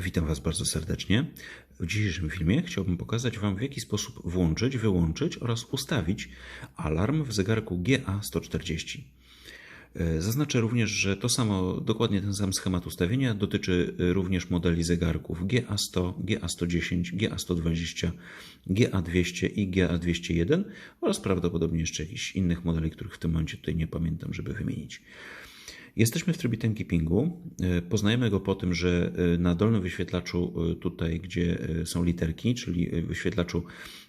Witam Was bardzo serdecznie. W dzisiejszym filmie chciałbym pokazać Wam, w jaki sposób włączyć, wyłączyć oraz ustawić alarm w zegarku GA140. E, Zaznaczę również, że to samo, dokładnie ten sam schemat ustawienia dotyczy również modeli zegarków GA100, GA110, GA120, GA200 i GA201 oraz prawdopodobnie jeszcze jakichś innych modeli, których w tym momencie tutaj nie pamiętam, żeby wymienić. Jesteśmy w trybie timekeepingu. E, Poznajemy go po tym, że e, na dolnym wyświetlaczu, e, tutaj gdzie są literki, czyli wyświetlaczu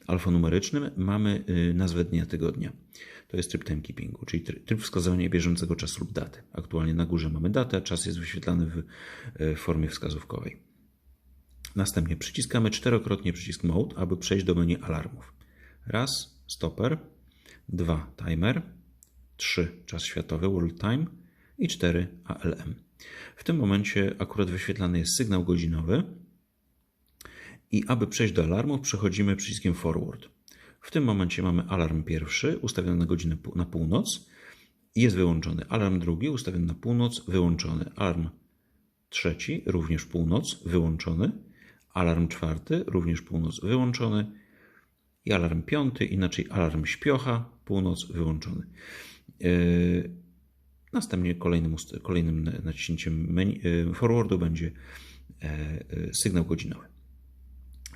alfanumerycznym, mamy nazwę dnia tygodnia. To jest tryb timekeepingu, czyli tryb wskazywania bieżącego czasu lub daty. Aktualnie na górze mamy datę, czas jest wyświetlany w formie wskazówkowej. Następnie przyciskamy czterokrotnie przycisk Mode, aby przejść do menu alarmów. Raz, stopper, dwa, timer, trzy, czas światowy, world time, i 4 ALM. W tym momencie akurat wyświetlany jest sygnał godzinowy i aby przejść do alarmów przechodzimy przyciskiem forward. W tym momencie mamy alarm pierwszy ustawiony na godzinę na północ jest wyłączony. Alarm drugi ustawiony na północ, wyłączony. Alarm trzeci, również północ, wyłączony. Alarm czwarty, również północ, wyłączony. I alarm piąty, inaczej alarm śpiocha, północ, wyłączony. Yy, Następnie kolejnym, kolejnym naciśnięciem menu, e, forwardu będzie e, e, sygnał godzinowy.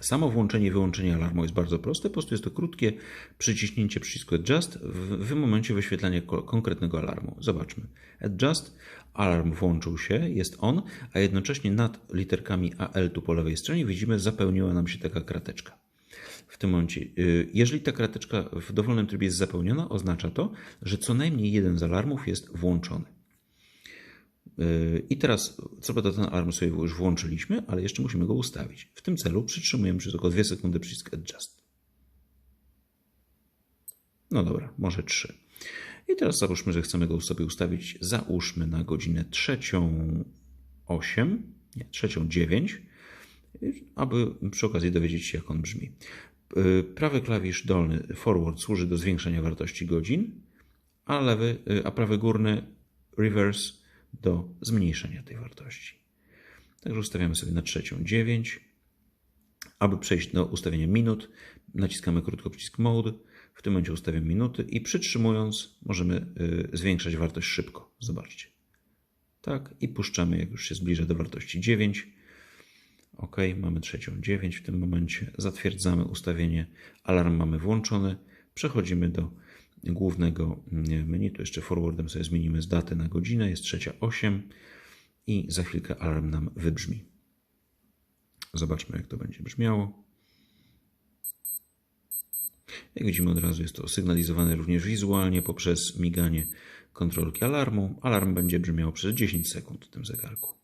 Samo włączenie i wyłączenie alarmu jest bardzo proste. Po prostu jest to krótkie przyciśnięcie przycisku Adjust w, w momencie wyświetlania konkretnego alarmu. Zobaczmy. Adjust, alarm włączył się, jest on, a jednocześnie nad literkami AL tu po lewej stronie widzimy zapełniła nam się taka krateczka w tym momencie. Y, jeżeli ta krateczka w dowolnym trybie jest zapełniona, oznacza to, że co najmniej jeden z alarmów jest włączony. Y, I teraz, co prawda ten alarm sobie już włączyliśmy, ale jeszcze musimy go ustawić. W tym celu przytrzymujemy przez około 2 sekundy przycisk Adjust. No dobra, może 3. I teraz załóżmy, że chcemy go sobie ustawić, załóżmy na godzinę trzecią 8, nie, trzecią 9, aby przy okazji dowiedzieć się, jak on brzmi. Y, prawy klawisz dolny forward służy do zwiększenia wartości godzin, a, lewy, y, a prawy górny reverse do zmniejszenia tej wartości. Także ustawiamy sobie na trzecią 9. Aby przejść do ustawienia minut, naciskamy krótko przycisk Mode. W tym momencie ustawiam minuty i przytrzymując możemy y, zwiększać wartość szybko. Zobaczcie. Tak, i puszczamy, jak już się zbliża do wartości 9 OK, mamy trzecią 9 w tym momencie. Zatwierdzamy ustawienie. Alarm mamy włączony. Przechodzimy do głównego menu. Tu jeszcze forwardem sobie zmienimy z daty na godzinę. Jest trzecia 8 i za chwilkę alarm nam wybrzmi. Zobaczmy, jak to będzie brzmiało. Jak widzimy, od razu jest to sygnalizowane również wizualnie poprzez miganie kontrolki alarmu. Alarm będzie brzmiał przez 10 sekund w tym zegarku.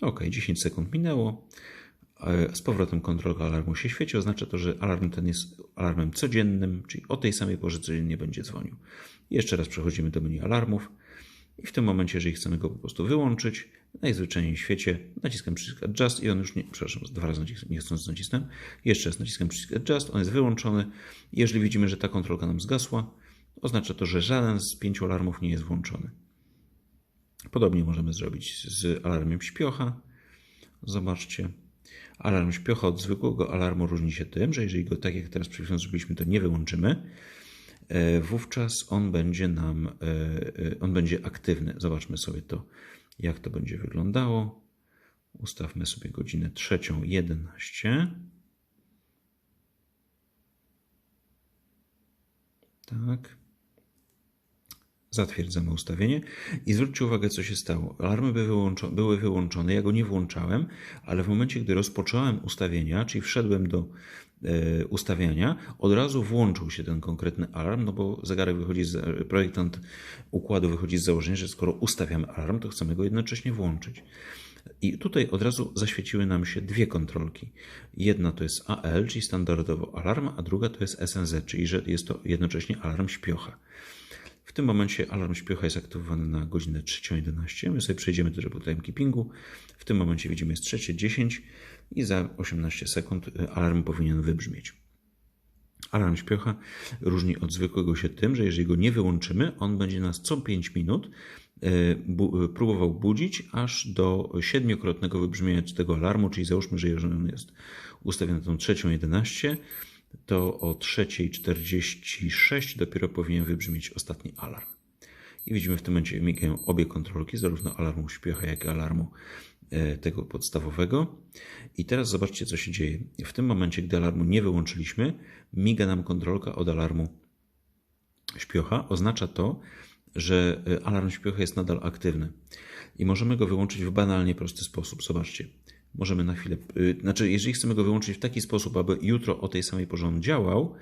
Ok, 10 sekund minęło. Z powrotem kontrolka alarmu się świeci. Oznacza to, że alarm ten jest alarmem codziennym, czyli o tej samej porze codziennie będzie dzwonił. Jeszcze raz przechodzimy do menu alarmów. I w tym momencie, jeżeli chcemy go po prostu wyłączyć, najzwyczajniej w świecie naciskam przycisk Adjust i on już nie, przepraszam, dwa razy niechcąc nacisnę. Jeszcze raz naciskam przycisk Adjust, on jest wyłączony. Jeżeli widzimy, że ta kontrolka nam zgasła, oznacza to, że żaden z pięciu alarmów nie jest włączony. Podobnie możemy zrobić z alarmem śpiocha. Zobaczcie. Alarm śpiocha od zwykłego alarmu różni się tym, że jeżeli go tak jak teraz przed chwilą zrobiliśmy, to nie wyłączymy, e, wówczas on będzie nam, e, e, on będzie aktywny. Zobaczmy sobie to, jak to będzie wyglądało. Ustawmy sobie godzinę trzecią 11. Tak. Zatwierdzamy ustawienie i zwróćcie uwagę, co się stało. Alarmy były, wyłączo były wyłączone, ja go nie włączałem, ale w momencie, gdy rozpocząłem ustawienia, czyli wszedłem do e, ustawiania, od razu włączył się ten konkretny alarm, no bo zegarek wychodzi z, projektant układu wychodzi z założenia, że skoro ustawiamy alarm, to chcemy go jednocześnie włączyć. I tutaj od razu zaświeciły nam się dwie kontrolki. Jedna to jest AL, czyli standardowo alarm, a druga to jest SNZ, czyli że jest to jednocześnie alarm śpiocha. W tym momencie alarm śpiocha jest aktywowany na godzinę 3.11. My sobie przejdziemy do trybu timekeepingu. W tym momencie widzimy jest 3.10 i za 18 sekund y, alarm powinien wybrzmieć. Alarm śpiocha różni od zwykłego się tym, że jeżeli go nie wyłączymy, on będzie nas co 5 minut e, bu próbował budzić aż do siedmiokrotnego wybrzmienia tego alarmu, czyli załóżmy, że jeżeli on jest ustawiony na tą trzecią 11, to o 3.46 dopiero powinien wybrzmieć ostatni alarm. I widzimy w tym momencie migają obie kontrolki, zarówno alarmu śpiocha, jak i alarmu e, tego podstawowego. I teraz zobaczcie, co się dzieje. W tym momencie, gdy alarmu nie wyłączyliśmy, miga nam kontrolka od alarmu śpiocha. Oznacza to, że e, alarm śpiocha jest nadal aktywny. I możemy go wyłączyć w banalnie prosty sposób. Zobaczcie. Możemy na chwilę, y, znaczy, jeżeli chcemy go wyłączyć w taki sposób, aby jutro o tej samej porze on działał,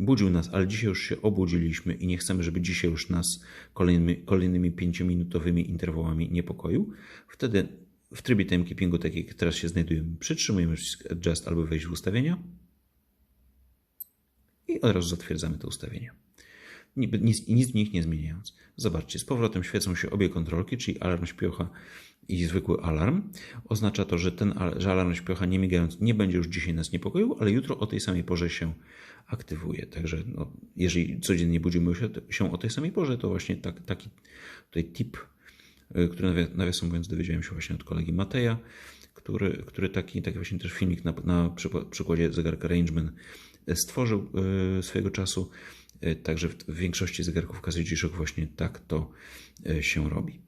budził nas, ale dzisiaj już się obudziliśmy i nie chcemy, żeby dzisiaj już nas kolejnymi, kolejnymi pięciominutowymi interwałami niepokoił, wtedy w trybie timekeepingu, tak jak teraz się znajdujemy, przytrzymujemy przycisk Adjust albo wejść w ustawienia i od razu zatwierdzamy te ustawienia. Nic, nic w nich nie zmieniając. Zobaczcie, z powrotem świecą się obie kontrolki, czyli alarm śpiocha i zwykły alarm. Oznacza to, że ten że alarm śpiocha nie migając nie będzie już dzisiaj nas niepokoił, ale jutro o tej samej porze się aktywuje. Także no, jeżeli codziennie budzimy się o tej samej porze, to właśnie tak, taki tutaj tip, y, który nawiasem mówiąc dowiedziałem się właśnie od kolegi Mateja, który, który taki, taki właśnie też filmik na, na przykładzie zegarka Rangeman stworzył y, swojego czasu. Y, także w większości zegarków Casio właśnie tak to się robi.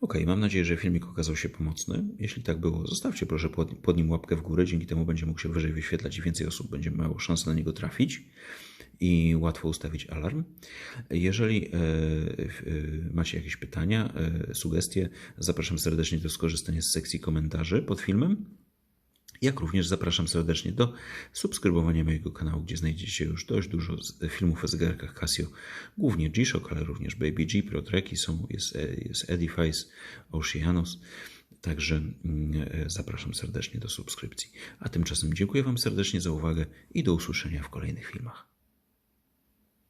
Ok, mam nadzieję, że filmik okazał się pomocny. Jeśli tak było, zostawcie proszę pod, nim łapkę w górę, dzięki temu będzie mógł się wyżej wyświetlać i więcej osób będzie miało szansę na niego trafić i łatwo ustawić alarm. Jeżeli e, e, macie jakieś pytania, e, sugestie, zapraszam serdecznie do skorzystania z sekcji komentarzy pod filmem. Jak również zapraszam serdecznie do subskrybowania mojego kanału, gdzie znajdziecie już dość dużo filmów o zegarkach Casio, głównie G-Shock, ale również Baby G, Protreki są, jest, jest Edifice, Oceanos. Także mm, zapraszam serdecznie do subskrypcji. A tymczasem dziękuję Wam serdecznie za uwagę i do usłyszenia w kolejnych filmach.